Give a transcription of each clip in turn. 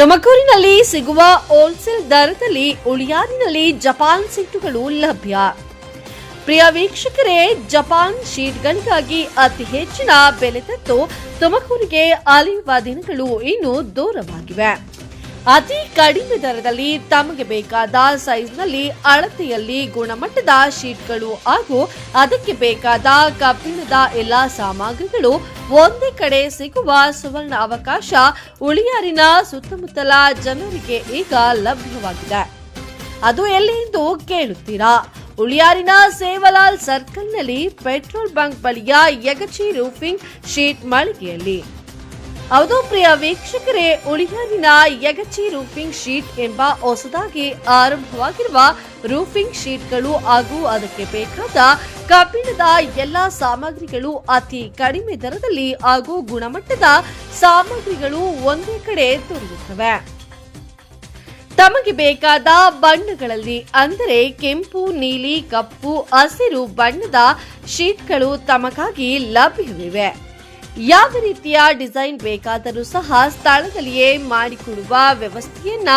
ತುಮಕೂರಿನಲ್ಲಿ ಸಿಗುವ ಹೋಲ್ಸೇಲ್ ದರದಲ್ಲಿ ಉಳಿಯಾದಿನಲ್ಲಿ ಜಪಾನ್ ಸೀಟುಗಳು ಲಭ್ಯ. ಪ್ರಿಯ ವೀಕ್ಷಕರೇ, ಜಪಾನ್ ಶೀಟ್ಗಳಿಗಾಗಿ ಅತಿ ಹೆಚ್ಚಿನ ಬೆಲೆ ತತ್ತು ತುಮಕೂರಿಗೆ ಅಲಿಯುವ ದಿನಗಳು ಇನ್ನೂ ದೂರವಾಗಿವೆ. ಅತಿ ಕಡಿಮೆ ದರದಲ್ಲಿ ತಮಗೆ ಬೇಕಾದ ಸೈಜ್ನಲ್ಲಿ ಅಳತೆಯಲ್ಲಿ ಗುಣಮಟ್ಟದ ಶೀಟ್ಗಳು ಹಾಗೂ ಅದಕ್ಕೆ ಬೇಕಾದ ಕಬ್ಬಿಣದ ಎಲ್ಲಾ ಸಾಮಗ್ರಿಗಳು ಒಂದೇ ಕಡೆ ಸಿಗುವ ಸುವರ್ಣ ಅವಕಾಶ ಉಳಿಯಾರಿನ ಸುತ್ತಮುತ್ತಲ ಜನರಿಗೆ ಈಗ ಲಭ್ಯವಾಗಿದೆ. ಅದು ಎಲ್ಲಿ ಎಂದು ಕೇಳುತ್ತೀರಾ? ಉಳಿಯಾರಿನ ಸೇವಲಾಲ್ ಸರ್ಕಲ್ನಲ್ಲಿ ಪೆಟ್ರೋಲ್ ಬಂಕ್ ಬಳಿಯ ಯಗಚಿ ರೂಫಿಂಗ್ ಶೀಟ್ ಮಳಿಗೆಯಲ್ಲಿ. ಹೌದು ಪ್ರಿಯ ವೀಕ್ಷಕರೇ ಉಳಿಯಾರಿನ ಯಗಚಿ ರೂಫಿಂಗ್ ಶೀಟ್ ಎಂಬ ಹೊಸದಾಗಿ ಆರಂಭವಾಗಿರುವ ರೂಫಿಂಗ್ ಶೀಟ್ಗಳು ಹಾಗೂ ಅದಕ್ಕೆ ಬೇಕಾದ ಕಬ್ಬಿಣದ ಎಲ್ಲಾ ಸಾಮಗ್ರಿಗಳು ಅತಿ ಕಡಿಮೆ ದರದಲ್ಲಿ ಹಾಗೂ ಗುಣಮಟ್ಟದ ಸಾಮಗ್ರಿಗಳು ಒಂದೇ ಕಡೆ ದೊರೆಯುತ್ತವೆ. ತಮಗೆ ಬೇಕಾದ ಬಣ್ಣಗಳಲ್ಲಿ ಅಂದರೆ ಕೆಂಪು, ನೀಲಿ, ಕಪ್ಪು, ಹಸಿರು ಬಣ್ಣದ ಶೀಟ್ಗಳು ತಮಗಾಗಿ ಲಭ್ಯವಿವೆ. ಯಾವ ರೀತಿಯ ಡಿಸೈನ್ ಬೇಕಾದರೂ ಸಹ ಸ್ಥಳದಲ್ಲಿಯೇ ಮಾಡಿಕೊಡುವ ವ್ಯವಸ್ಥೆಯನ್ನ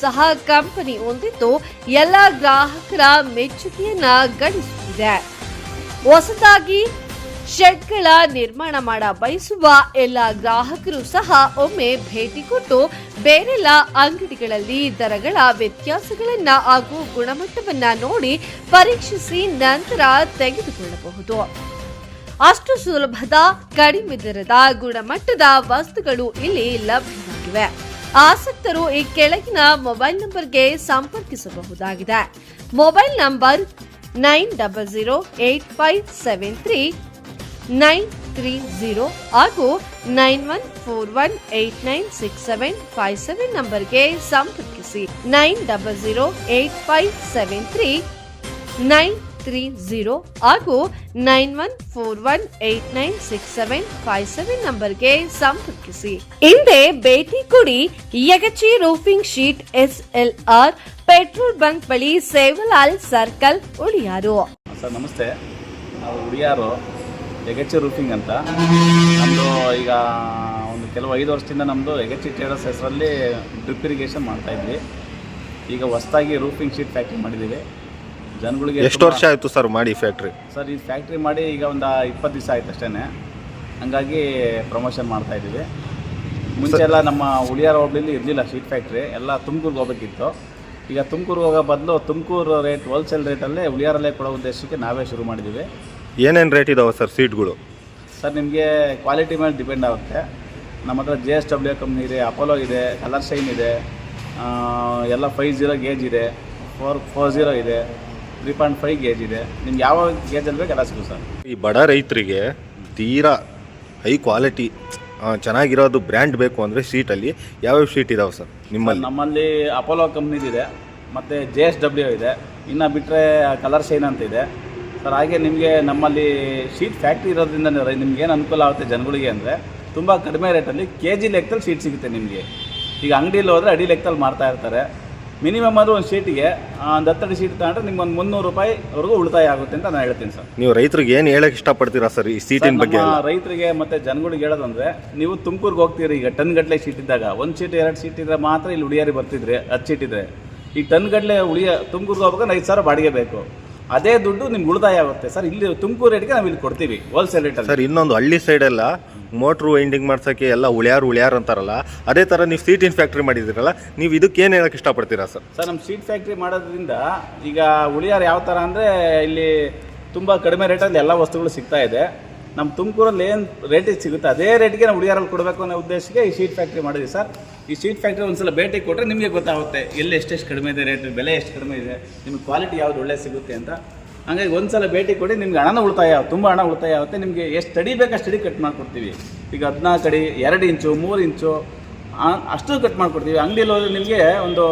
ಸಹ ಕಂಪನಿ ಹೊಂದಿದ್ದು ಎಲ್ಲ ಗ್ರಾಹಕರ ಮೆಚ್ಚುಗೆಯನ್ನ ಗಳಿಸುತ್ತಿದೆ. ಹೊಸದಾಗಿ ಶೆಡ್ಗಳ ನಿರ್ಮಾಣ ಮಾಡ ಬಯಸುವ ಎಲ್ಲ ಗ್ರಾಹಕರು ಸಹ ಒಮ್ಮೆ ಭೇಟಿ ಕೊಟ್ಟು ಬೇರೆಲ್ಲ ಅಂಗಡಿಗಳಲ್ಲಿ ದರಗಳ ವ್ಯತ್ಯಾಸಗಳನ್ನ ಹಾಗೂ ಗುಣಮಟ್ಟವನ್ನ ನೋಡಿ ಪರೀಕ್ಷಿಸಿ ನಂತರ ತೆಗೆದುಕೊಳ್ಳಬಹುದು. ಅಷ್ಟು ಸುಲಭದ, ಕಡಿಮೆ ದರದ ಗುಣಮಟ್ಟದ ವಸ್ತುಗಳು ಇಲ್ಲಿ ಲಭ್ಯವಾಗಿವೆ. ಆಸಕ್ತರು ಈ ಕೆಳಗಿನ ಮೊಬೈಲ್ ನಂಬರ್ಗೆ ಸಂಪರ್ಕಿಸಬಹುದಾಗಿದೆ. Mobile number nine double zero eight five seven three nine three zero ಹಾಗೂ nine one four one eight nine six seven five seven ನಂಬರ್ಗೆ ಸಂಪರ್ಕಿಸಿ. Nine double zero eight five seven three nine three zero ಹಾಗೂ nine one four one eight nine six seven five seven ನಂಬರ್ಗೆ ಸಂಪರ್ಕಿಸಿ. ಹಿಂದೆ ಭೇಟಿ ಕೊಡಿ Yagachi roofing sheet S L R petrol bunk ಬಳಿ Sevalal circle ಉಳಿಯಾರು. Sir, ನಮಸ್ತೆ. ನಾವು ಯಗಚಿ ಎಗಚ್ಚಿ ರೂಫಿಂಗ್ ಅಂತ. ನಮ್ದು ಈಗ ಒಂದು ಕೆಲವು ಐದು ವರ್ಷದಿಂದ ನಮ್ಮದು ಯಗಚಿ ಟ್ರೇಡರ್ಸ್ ಹೆಸರಲ್ಲಿ ಡ್ರಿಪ್ ಇರಿಗೇಷನ್ ಮಾಡ್ತಾಯಿದ್ವಿ ಈಗ ಹೊಸದಾಗಿ ರೂಫಿಂಗ್ ಶೀಟ್ ಪ್ಯಾಕಿಂಗ್ ಮಾಡಿದ್ದೀವಿ. ಜನಗಳಿಗೆ ಎಷ್ಟು ವರ್ಷ ಆಯಿತು ಸರ್ ಮಾಡಿ ಫ್ಯಾಕ್ಟ್ರಿ ಸರ್ ಈ ಫ್ಯಾಕ್ಟ್ರಿ ಮಾಡಿ ಈಗ ಒಂದು ಇಪ್ಪತ್ತು ದಿವಸ ಆಯ್ತು ಅಷ್ಟೇ ಹಂಗಾಗಿ ಪ್ರಮೋಷನ್ ಮಾಡ್ತಾ ಇದ್ದೀವಿ. ಮುಂಚೆ ಎಲ್ಲ ನಮ್ಮ ಉಳಿಯಾರ ಹೋಬಳಿಲಿ ಇರಲಿಲ್ಲ ಶೀಟ್ ಫ್ಯಾಕ್ಟ್ರಿ ಎಲ್ಲ ತುಮಕೂರಿಗೆ ಹೋಗ್ಬೇಕಿತ್ತು. ಈಗ ತುಮಕೂರ್ಗೆ ಹೋಗೋ ಬದಲು ತುಮಕೂರು ರೇಟ್ ಹೋಲ್ಸೇಲ್ ರೇಟಲ್ಲೇ ಉಳಿಯಾರಲ್ಲೇ ಕೊಡೋ ಉದ್ದೇಶಕ್ಕೆ ನಾವೇ ಶುರು ಮಾಡಿದ್ದೀವಿ. ಏನೇನು ರೇಟ್ ಇದಾವೆ ಸರ್ ಸೀಟ್ಗಳು? ಸರ್ ನಿಮಗೆ ಕ್ವಾಲಿಟಿ ಮೇಲೆ ಡಿಪೆಂಡ್ ಆಗುತ್ತೆ. ನಮ್ಮ ಹತ್ರ ಜೆ ಎಸ್ ಡಬ್ಲ್ಯೂ ಕಂಪ್ನಿ ಇದೆ ಅಪೋಲೋ ಇದೆ ಕಲರ್ ಸೈನ್ ಇದೆ ಎಲ್ಲ ಫೈವ್ ಜೀರೋ ಗೇಜ್ ಇದೆ ಫೋರ್ ಫೋರ್ ಜೀರೋ ಇದೆ. ತ್ರೀ ಪಾಯಿಂಟ್ ಫೈವ್ ಗೇಜ್ ಇದೆ. ನಿಮ್ಗೆ ಯಾವ ಗೇಜಲ್ಲಿ ಬೇಕು ಎಲ್ಲ ಸಿಗುತ್ತೆ? ಸರ್ ಈ ಬಡ ರೈತರಿಗೆ ತೀರಾ ಹೈ ಕ್ವಾಲಿಟಿ ಚೆನ್ನಾಗಿರೋದು ಬ್ರ್ಯಾಂಡ್ ಬೇಕು ಅಂದರೆ ಸೀಟಲ್ಲಿ ಯಾವ್ಯಾವ ಸೀಟ್ ಇದಾವೆ ಸರ್ ನಿಮ್ಮಲ್ಲಿ? ನಮ್ಮಲ್ಲಿ ಅಪೋಲೋ ಕಂಪ್ನಿದಿದೆ ಮತ್ತು ಜೆ ಎಸ್ ಡಬ್ಲ್ಯೂ ಇದೆ. ಇನ್ನು ಬಿಟ್ಟರೆ ಕಲರ್ ಶೈನ್ ಅಂತ ಇದೆ. ಸರ್ ಹಾಗೆ ನಿಮಗೆ ನಮ್ಮಲ್ಲಿ ಶೀಟ್ ಫ್ಯಾಕ್ಟ್ರಿ ಇರೋದ್ರಿಂದ ನಿಮ್ಗೆ ಏನು ಅನುಕೂಲ ಆಗುತ್ತೆ ಜನಗಳಿಗೆ ಅಂದರೆ ತುಂಬ ಕಡಿಮೆ ರೇಟಲ್ಲಿ ಕೆ ಜಿ ಲೆಕ್ಕದಲ್ಲಿ ಸೀಟ್ ಸಿಗುತ್ತೆ ನಿಮಗೆ. ಈಗ ಅಂಗಡಿಯಲ್ಲಿ ಹೋದರೆ ಅಡಿ ಲೆಕ್ಕದಲ್ಲಿ ಮಾರ್ತಾ ಇರ್ತಾರೆ. ಮಿನಿಮಮ್ ಆದರೂ ಒಂದು ಸೀಟಿಗೆ ಒಂದು ಹತ್ತಡಿ ಶೀಟ್ ತಗೊಂಡ್ರೆ ನಿಮ್ಗೆ ಒಂದು ಮುನ್ನೂರು ರೂಪಾಯಿವರೆಗೂ ಉಳಿತಾಯ ಆಗುತ್ತೆ ಅಂತ ನಾನು ಹೇಳ್ತೀನಿ ಸರ್. ನೀವು ರೈತರಿಗೆ ಏನು ಹೇಳಕ್ಕೆ ಇಷ್ಟಪಡ್ತೀರಾ ಸರ್ ಈ ಸೀಟಿನ ಬಗ್ಗೆ ನಮ್ಮ ರೈತರಿಗೆ ಮತ್ತೆ ಜನಗಳಿಗೆ ಹೇಳೋದಂದ್ರೆ ನೀವು ತುಮಕೂರಿಗೆ ಹೋಗ್ತೀರಿ ಈಗ ಟನ್ ಗಟ್ಟಲೆ ಶೀಟ್ ಇದ್ದಾಗ ಒಂದು ಸೀಟ್ ಎರಡು ಶೀಟ್ ಇದ್ರೆ ಮಾತ್ರ ಇಲ್ಲಿ ಉಳಿಯಾರಿ ಬರ್ತಿದ್ರೆ ಹತ್ತು ಶೀಟ್ ಇದ್ರೆ. ಈ ಟನ್ ಗಟ್ಟಲೆ ಉಳಿಯ ತುಮಕೂರಿಗೆ ಹೋಗ್ಬೇಕಂದ್ರೆ ಐದು ಸಾವಿರ ಬಾಡಿಗೆ ಬೇಕು. ಅದೇ ದುಡ್ಡು ನಿಮ್ಗೆ ಉಳಿತಾಯ ಆಗುತ್ತೆ. ಸರ್ ಇಲ್ಲಿ ತುಮಕೂರು ರೇಟ್ಗೆ ನಾವು ಇಲ್ಲಿ ಕೊಡ್ತೀವಿ ಹೋಲ್ಸೇಲ್ ರೇಟ್ ಸರ್ ಇನ್ನೊಂದು ಹಳ್ಳಿ ಸೈಡೆಲ್ಲ ಮೋಟ್ರು ವೈಂಡಿಂಗ್ ಮಾಡ್ಸೋಕ್ಕೆ ಎಲ್ಲ ಉಳ್ಯಾರು ಉಳ್ಯಾರು ಅಂತಾರಲ್ಲ ಅದೇ ಥರ ನೀವು ಸೀಟಿನ ಫ್ಯಾಕ್ಟ್ರಿ ಮಾಡಿದ್ದೀರಲ್ಲ ನೀವು ಇದಕ್ಕೆ ಏನು ಹೇಳಕ್ಕೆ ಇಷ್ಟಪಡ್ತೀರಾ ಸರ್? ಸರ್ ನಮ್ಮ ಸೀಟ್ ಫ್ಯಾಕ್ಟ್ರಿ ಮಾಡೋದ್ರಿಂದ ಈಗ ಉಳಿಯಾರು ಯಾವ ಥರ ಅಂದರೆ ಇಲ್ಲಿ ತುಂಬ ಕಡಿಮೆ ರೇಟಲ್ಲಿ ಎಲ್ಲ ವಸ್ತುಗಳು ಸಿಗ್ತಾ ಇದೆ. ನಮ್ಮ ತುಮಕೂರಲ್ಲಿ ಏನು ರೇಟಿಗೆ ಸಿಗುತ್ತೆ? ಅದೇ ರೇಟಿಗೆ ನಾವು ಹುಡುಗಿಯರಲ್ಲಿ ಕೊಡಬೇಕು ಅನ್ನೋ ಉದ್ದೇಶಕ್ಕೆ ಈ ಶೀಟ್ ಫ್ಯಾಕ್ಟ್ರಿ ಮಾಡಿದ್ವಿ ಸರ್. ಈ ಶೀಟ್ ಫ್ಯಾಕ್ಟ್ರಿ ಒಂದ್ಸಲ ಭೇಟಿ ಕೊಟ್ಟರೆ ನಿಮಗೆ ಗೊತ್ತಾಗುತ್ತೆ ಎಲ್ಲಿ ಎಷ್ಟೆಷ್ಟು ಕಡಿಮೆ ಇದೆ ರೇಟ್ ಬೆಲೆ ಎಷ್ಟು ಕಡಿಮೆ ಇದೆ ನಿಮ್ಮ ಕ್ವಾಲಿಟಿ ಯಾವ್ದು ಒಳ್ಳೆ ಸಿಗುತ್ತೆ ಅಂತ. ಹಾಗಾಗಿ ಒಂದು ಸಲ ಭೇಟಿ ಕೊಡಿ, ನಿಮ್ಗೆ ಹಣನ ಉಳಿತಾಯ ತುಂಬ ಹಣ ಉಳಿತಾಯ ಆಗುತ್ತೆ. ನಿಮಗೆ ಎಷ್ಟು ಅಡಿ ಬೇಕು ಅಷ್ಟು ಅಡಿ ಕಟ್ ಮಾಡಿಕೊಡ್ತೀವಿ. ಈಗ ಹದಿನಾಲ್ಕು ಅಡಿ, ಎರಡು ಇಂಚು, ಮೂರು ಇಂಚು ಅಷ್ಟು ಕಟ್ ಮಾಡಿಕೊಡ್ತೀವಿ. ಅಂಗಡಿಯಲ್ಲಿ ಹೋದ್ರೆ ನಿಮಗೆ ಒಂದು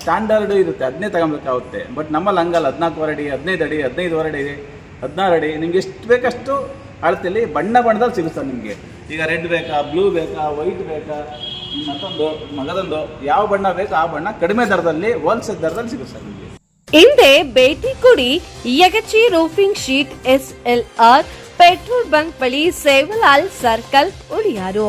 ಸ್ಟ್ಯಾಂಡರ್ಡ್ ಇರುತ್ತೆ ಅದನ್ನೇ ತಗೊಬೇಕಾಗುತ್ತೆ ಬಟ್ ನಮ್ಮಲ್ಲಿ ಹಂಗಲ್ಲ. ಹದಿನಾಲ್ಕು ಅಡಿ, ಹದಿನೈದು ಅಡಿ ಹದಿನೈದು ಅಡಿ, ಹದಿನಾರು ಅಡಿ, ನಿಮ್ಗೆ ಎಷ್ಟು ಬೇಕಷ್ಟು ಅಳತೆಯಲ್ಲಿ ಬಣ್ಣ ಬಣ್ಣದಲ್ಲಿ ಸಿಗುತ್ತೆ ನಿಮಗೆ. ಈಗ ರೆಡ್ ಬೇಕಾ, ಬ್ಲೂ ಬೇಕಾ, ವೈಟ್ ಬೇಕಾ, ಮತ್ತೊಂದು, ಮಗದೊಂದು, ಯಾವ ಬಣ್ಣ ಬೇಕು ಆ ಬಣ್ಣ ಕಡಿಮೆ ದರದಲ್ಲಿ, ಹೋಲ್ಸೇಲ್ ದರದಲ್ಲಿ ಸಿಗುತ್ತೆ ನಿಮಗೆ. ಹಿಂದೆ ಭೇಟಿ ಕೊಡಿ Yagachi roofing sheet S L R petrol bunk ಬಳಿ ಸೇವಲಾಲ್ ಸರ್ಕಲ್ ಉಳಿಯಾರು.